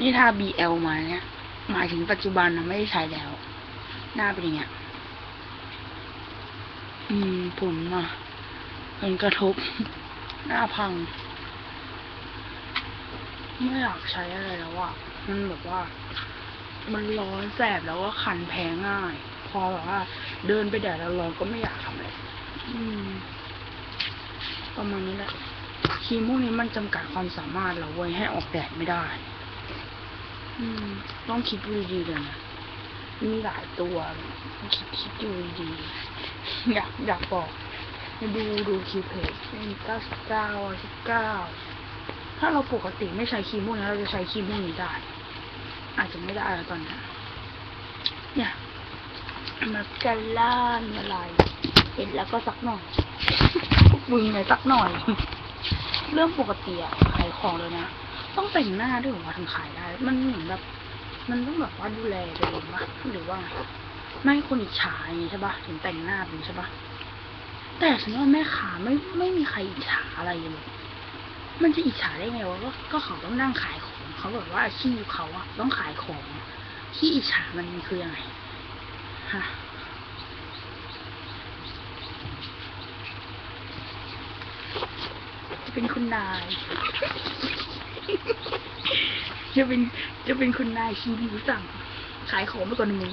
นี่ถ้า BL มาเนี่ยหมายถึงปัจจุบันนะไม่ได้ใช้แล้ว หน้าเป็นอย่างเงี้ย อืม ผมอะเป็นกระทบ หน้าพัง ไม่อยากใช้อะไรแล้วอะ มันแบบว่า มันร้อนแสบแล้วก็คันแพ้ง่าย พอแบบว่า เดินไปแดดแล้วร้อนก็ไม่อยากทำอะไรอืม ประมาณนี้แหละครีมพวกนี้มันจำกัดความสามารถเราไว้ให้ออกแดดไม่ได้ ต้องคิดดูดีๆเลยนะมีหลายตัวคิดคิดดูดีๆอยากอยากบอกดูดูคลิปเพจเก้าสิบเก้าสิบเก้าถ้าเราปกติไม่ใช้ครีมพวกนี้เราจะใช้ครีมพวกนี้ได้ อาจจะไม่ได้แล้วตอนนี้เนี่ยมาสคาร่ามีอะไรเห็นแล้วก็สักหน่อยมึงไงสักหน่อย เรื่องปกติอะขายของเลยนะ ต้องแต่งหน้าด้วยเหรอวะถึงขายได้ มันเหมือนแบบ มันต้องแบบว่าดูแลตัวเองปะหรือว่าไงไม่คนอิจฉาอย่างงี้ใช่ปะถึงแต่งหน้าเป็นใช่ปะแต่ฉันว่าแม่ขาไม่ไม่มีใครอิจฉาอะไรเลยมันจะอิจฉาได้ไงวะก็ก็เขาต้องนั่งขายของเขาแบบว่าอาชีพเขาอะต้องขายของที่อิจฉามันคือยังไงฮะจะเป็นคุณนาย จะเป็นจะเป็นคุณนายชี้นิ้สั่งขายของไปก่อนหนึ่ง